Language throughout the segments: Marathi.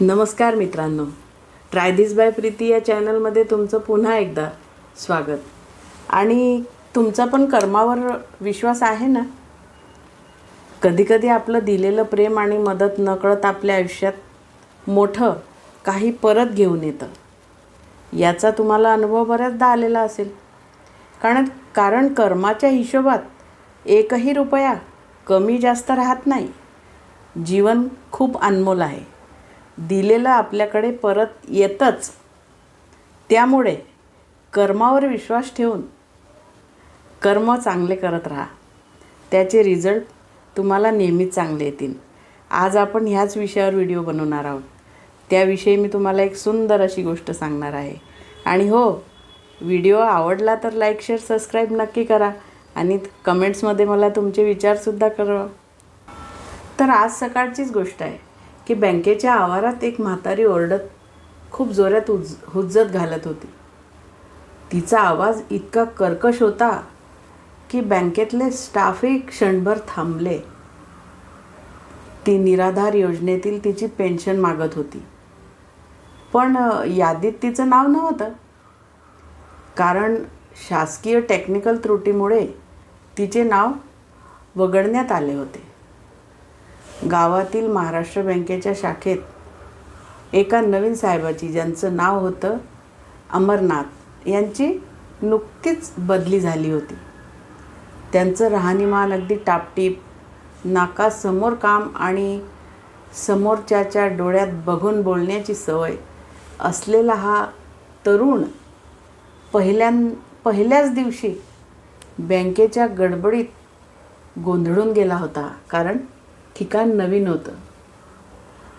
नमस्कार मित्रांनो. ट्राय दिस बाय प्रीती या चॅनलमध्ये तुमचं पुन्हा एकदा स्वागत. आणि तुमचा पण कर्मावर विश्वास आहे ना? कधीकधी आपलं दिलेलं प्रेम आणि मदत नकळत आपल्या आयुष्यात मोठं काही परत घेऊन येतं. याचा तुम्हाला अनुभव बऱ्याचदा आलेला असेल. कारण कारण कर्माच्या हिशोबात एकही रुपया कमी जास्त राहत नाही. जीवन खूप अनमोल आहे. दिलेलं आपल्याकडे परत येतंच त्यामुळे कर्मावर विश्वास ठेवून कर्म चांगले करत राहा. त्याचे रिझल्ट तुम्हाला नेहमीच चांगले येतील. आज आपण ह्याच विषयावर व्हिडिओ बनवणार आहोत. त्याविषयी मी तुम्हाला एक सुंदर अशी गोष्ट सांगणार आहे. आणि हो व्हिडिओ आवडला तर लाईक शेअर सबस्क्राईब नक्की करा आणि कमेंट्समध्ये मला तुमचे विचारसुद्धा करा. तर आज सकाळचीच गोष्ट आहे. की बँकेच्या आवारात एक म्हातारी ओरडत खूप जोरात उज हुज्जत घालत होती. तिचा आवाज इतका कर्कश होता की बँकेतले स्टाफही क्षणभर थांबले. ती निराधार योजनेतील तिची पेन्शन मागत होती. पण यादीत तिचं नाव नव्हतं. कारण शासकीय टेक्निकल त्रुटीमुळे तिचे नाव वगळण्यात आले होते. गावातील महाराष्ट्र बँकेच्या शाखेत एका नवीन साहेबाची ज्यांचं नाव होतं अमरनाथ यांची नुकतीच बदली झाली होती. त्यांचं राहणीमान अगदी टापटीप नाकासमोर काम आणि समोरच्याच्या डोळ्यात बघून बोलण्याची सवय असलेला हा तरुण पहिल्यां पहिल्याच दिवशी बँकेच्या गडबडीत गोंधळून गेला होता. कारण ठिकाण नवीन होतं.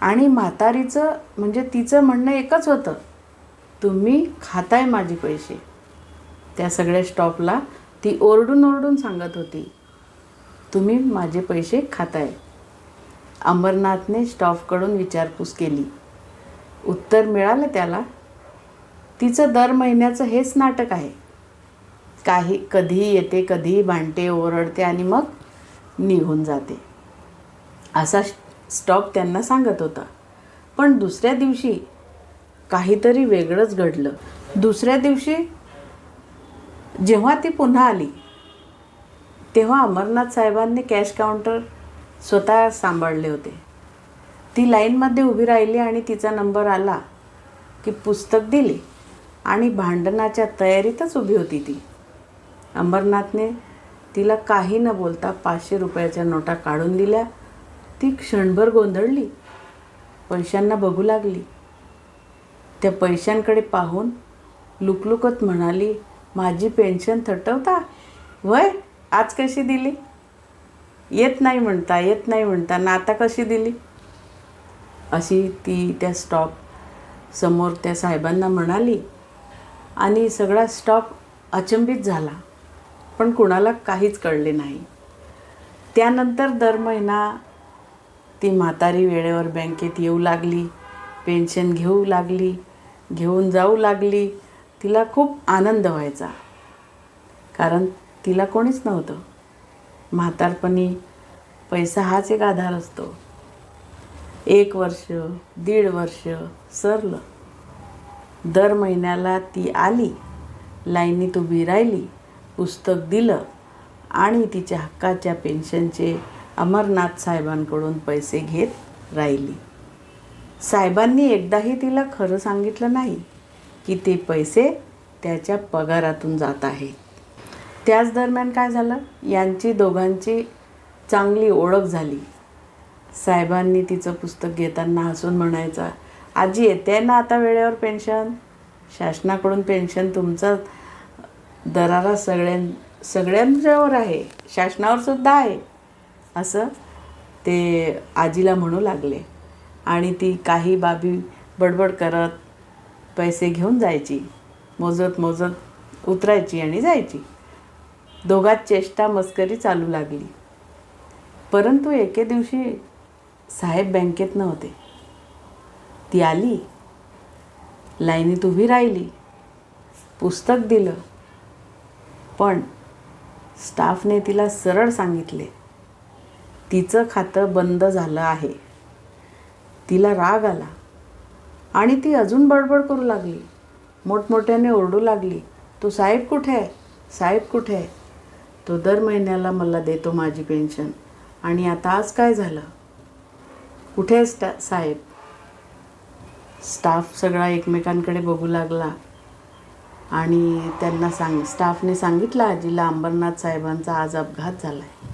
आणि म्हातारीचं म्हणजे तिचं म्हणणं एकच होतं तुम्ही खाताय माझे पैसे. त्या सगळ्या स्टॉपला ती ओरडून ओरडून सांगत होती तुम्ही माझे पैसे खाताय. अमरनाथने स्टॉफकडून विचारपूस केली. उत्तर मिळालं त्याला तिचं दर महिन्याचं हेच नाटक आहे. काही कधीही येते कधीही भांडते ओरडते आणि मग निघून जाते. असा स्टॉप त्यांना सांगत होता. पण दुसऱ्या दिवशी काहीतरी वेगळंच घडलं. दुसऱ्या दिवशी जेव्हा ती पुन्हा आली तेव्हा अमरनाथ साहेबांनी कॅश काउंटर स्वतः सांभाळले होते. ती लाईनमध्ये उभी राहिली आणि तिचा नंबर आला की पुस्तक दिले आणि भांडणाच्या तयारीतच उभी होती ती. अंबरनाथने तिला काही न बोलता पाचशे रुपयाच्या नोटा काढून दिल्या ती क्षणभर गोंधळली. पैशांना बघू लागली. त्या पैशांकडे पाहून लुकलुकत म्हणाली माझी पेन्शन थटवता? वय आज कशी दिली? येत नाही म्हणता येत नाही म्हणता ना आता कशी दिली? अशी ती त्या स्टॉप समोर त्या साहेबांना म्हणाली. आणि सगळा स्टॉप अचंबित झाला. पण कुणाला काहीच कळले नाही. त्यानंतर दर महिना ती म्हातारी वेळेवर बँकेत येऊ लागली पेन्शन घेऊ लागली घेऊन जाऊ लागली. तिला खूप आनंद व्हायचा. कारण तिला कोणीच नव्हतं. म्हातारपणी पैसा हाच एक आधार असतो. एक वर्ष दीड वर्ष सरलं. दर महिन्याला ती आली लाईनीत उभी राहिली पुस्तक दिलं आणि तिच्या हक्काच्या पेन्शनचे अमरनाथ साहेबांकडून पैसे घेत राहिली. साहेबांनी एकदाही तिला खरं सांगितलं नाही की ते पैसे त्याच्या पगारातून जात आहेत. त्याच दरम्यान काय झालं? यांची दोघांची चांगली ओळख झाली. साहेबांनी तिचं पुस्तक घेताना हसून म्हणायचा आजी येते ना आता वेळेवर पेन्शन? शासनाकडून पेन्शन तुमचा दरारा सगळ्यां सगळ्यांच्यावर आहे. शासनावर सुद्धा आहे. असं ते आजीला म्हणू लागले. आणि ती काही बाबी बडबड करत पैसे घेऊन जायची. मोजत मोजत उतरायची आणि जायची. दोघात चेष्टा मस्करी चालू लागली. परंतु एके दिवशी साहेब बँकेत नव्हते. ती आली. लाईनीत उभी राहिली. पुस्तक दिलं. पण स्टाफने तिला सरळ सांगितले. तिचं खातं बंद झालं आहे. तिला राग आला. आणि ती अजून बडबड करू लागली. मोठमोठ्याने ओरडू लागली. तो साहेब कुठे आहे? साहेब कुठे आहे? तो दर महिन्याला मला देतो माझी पेन्शन. आणि आता आज काय झालं? कुठे आहे स्टा साहेब? स्टाफ सगळा एकमेकांकडे बघू लागला. आणि त्यांना सांग स्टाफने सांगितलं आजीला अंबरनाथ साहेबांचा आज अपघात झाला आहे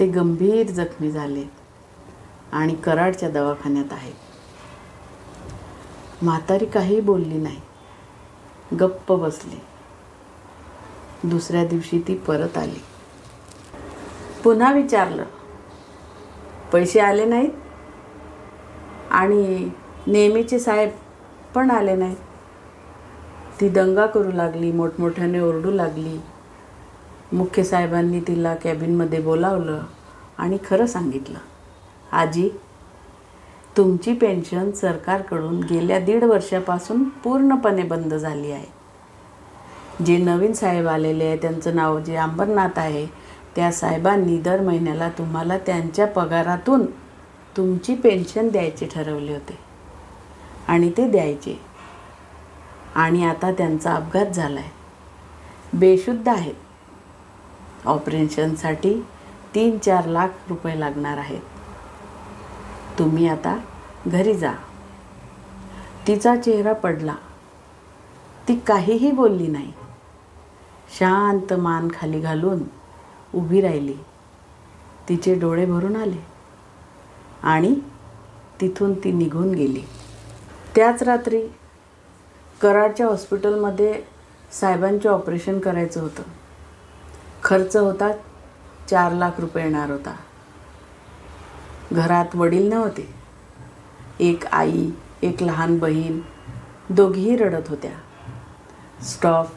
ते गंभीर जखमी झाले आणि कराडच्या दवाखान्यात आहेत. म्हातारी काही बोलली नाही. गप्प बसली. दुसऱ्या दिवशी ती परत आली. पुन्हा विचारलं पैसे आले नाहीत? आणि नेहमीचे साहेब पण आले नाहीत. ती दंगा करू लागली मोठमोठ्याने ओरडू लागली. मुख्य साहेबांनी तिला कॅबिनमध्ये बोलावलं आणि खरं सांगितलं आजी तुमची पेन्शन सरकारकडून गेल्या दीड वर्षापासून पूर्णपणे बंद झाली आहे. जे नवीन साहेब आलेले आहे त्यांचं नाव जे अंबरनाथ आहे त्या साहेबांनी दर महिन्याला तुम्हाला त्यांच्या पगारातून तुमची पेन्शन द्यायचे ठरवले होते आणि ते द्यायचे. आणि आता त्यांचा अपघात झाला आहे बेशुद्ध आहेत. ऑपरेशनसाठी तीन चार लाख रुपये लागणार आहेत. तुम्ही आता घरी जा. तिचा चेहरा पडला. ती काहीही बोलली नाही. शांत मान खाली घालून उभी राहिली. तिचे डोळे भरून आले आणि तिथून ती निघून गेली. त्याच रात्री कराडच्या हॉस्पिटलमध्ये साहेबांचे ऑपरेशन करायचं होतं. खर्च होता चार लाख रुपये येणार होता. घरात वडील नव्हते. एक आई एक लहान बहीण दोघीही रडत होत्या. स्टॉफ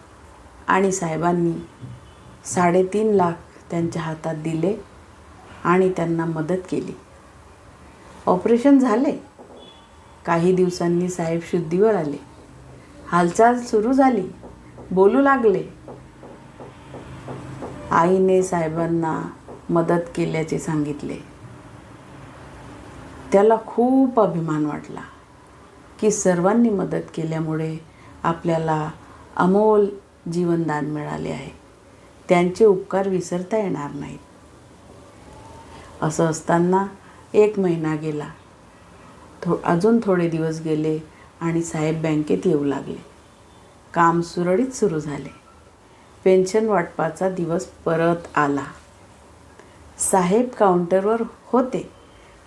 आणि साहेबांनी साडेतीन लाख त्यांच्या हातात दिले आणि त्यांना मदत केली. ऑपरेशन झाले. काही दिवसांनी साहेब शुद्धीवर आले. हालचाल सुरू झाली. बोलू लागले. आईने साहेबांना मदत केल्याचे सांगितले. त्याला खूप अभिमान वाटला की सर्वांनी मदत केल्यामुळे आपल्याला अमोल जीवनदान मिळाले आहे. त्यांचे उपकार विसरता येणार नाहीत. असं असताना एक महिना गेला. थो अजून थोडे दिवस गेले आणि साहेब बँकेत येऊ लागले. काम सुरळीत सुरू झाले. पेन्शन वाटपाचा दिवस परत आला. साहेब काउंटरवर होते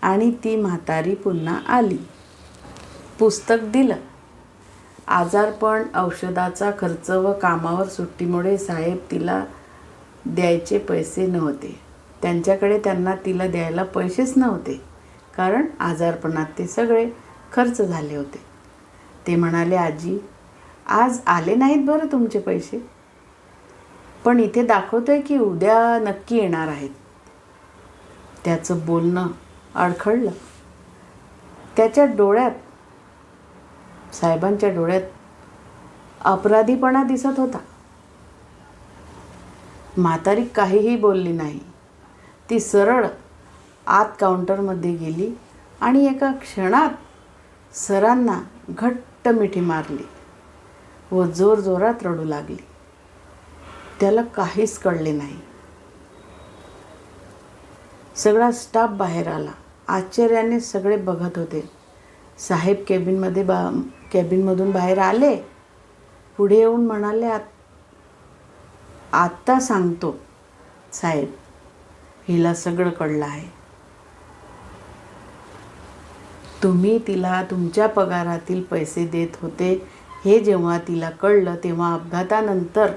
आणि ती म्हातारी पुन्हा आली. पुस्तक दिलं. आजारपण औषधाचा खर्च व कामावर सुट्टीमुळे साहेब तिला द्यायचे पैसे नव्हते. त्यांच्याकडे त्यांना तिला द्यायला पैसेच नव्हते कारण आजारपणात ते सगळे खर्च झाले होते. ते म्हणाले आजी आज आले नाहीत बरं तुमचे पैसे? पण इथे दाखवतोय की उद्या नक्की येणार आहेत. त्याचं बोलणं अडखळलं. त्याच्या डोळ्यात साहेबांच्या डोळ्यात अपराधीपणा दिसत होता. म्हातारी काहीही बोलली नाही. ती सरळ आत काउंटरमध्ये गेली आणि एका क्षणात सरांना घट्ट मिठी मारली व जोरजोरात रडू लागली. त्याला काहीच कळले नाही. सगळा स्टाफ बाहेर आला. आश्चर्याने सगळे बघत होते. साहेब केबिनमध्ये बा कॅबिनमधून बाहेर आले? पुढे येऊन म्हणाले आत आत्ता सांगतो साहेब. हिला सगळं कळलं आहे. तुम्ही तिला तुमच्या पगारातील पैसे देत होते हे जेव्हा तिला कळलं तेव्हा अपघातानंतर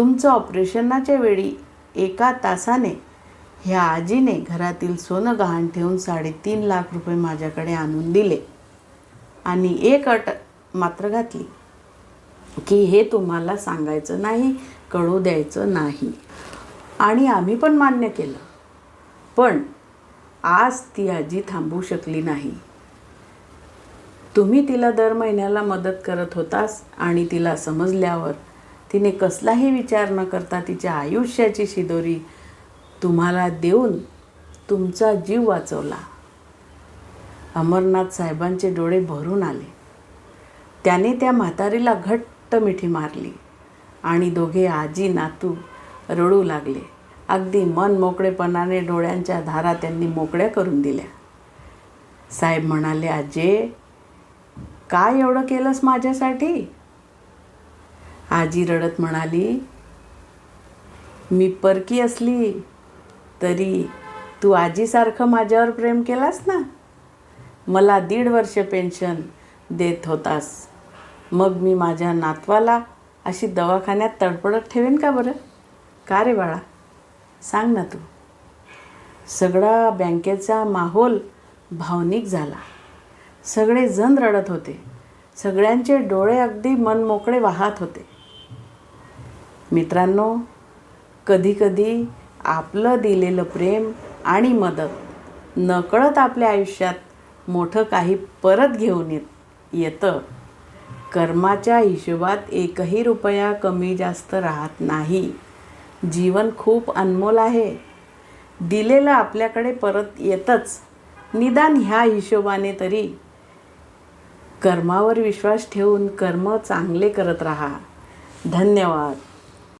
तुमचं ऑपरेशनाच्या वेळी एका तासाने ह्या आजीने घरातील सोनं गहाण ठेवून साडेतीन लाख रुपये माझ्याकडे आणून दिले. आणि एक अट मात्र घातली. की हे तुम्हाला सांगायचं नाही कळू द्यायचं नाही. आणि आम्ही पण मान्य केलं. पण आज ती आजी थांबू शकली नाही. तुम्ही तिला दर महिन्याला मदत करत होतास आणि तिला समजल्यावर तिने कसलाही विचार न करता तिच्या आयुष्याची शिदोरी तुम्हाला देऊन तुमचा जीव वाचवला. अमरनाथ साहेबांचे डोळे भरून आले. त्याने त्या म्हातारीला घट्ट मिठी मारली आणि दोघे आजी नातू रडू लागले. अगदी मन मोकळेपणाने डोळ्यांच्या धारा त्यांनी मोकळ्या करून दिल्या. साहेब म्हणाले आजे काय एवढं केलंस माझ्यासाठी? आजी रडत म्हणाली मी परकी असली तरी तू आजीसारखं माझ्यावर प्रेम केलास ना? मला दीड वर्ष पेन्शन देत होतास. मग मी माझ्या नातवाला अशी दवाखान्यात तडपडत ठेवेन का बरं? का रे बाळा? सांग ना तू. सगळा बँकेचा माहोल भावनिक झाला. सगळे जण रडत होते. सगळ्यांचे डोळे अगदी मनमोकळे वाहत होते. मित्रांनो कधीकधी आपलं दिलेलं प्रेम आणि मदत नकळत आपल्या आयुष्यात मोठं काही परत घेऊन येत येतं. कर्माच्या हिशोबात एकही रुपया कमी जास्त राहत नाही. जीवन खूप अनमोल आहे. दिलेलं आपल्याकडे परत येतंच. निदान ह्या हिशोबाने तरी कर्मावर विश्वास ठेवून कर्म चांगले करत राहा. धन्यवाद.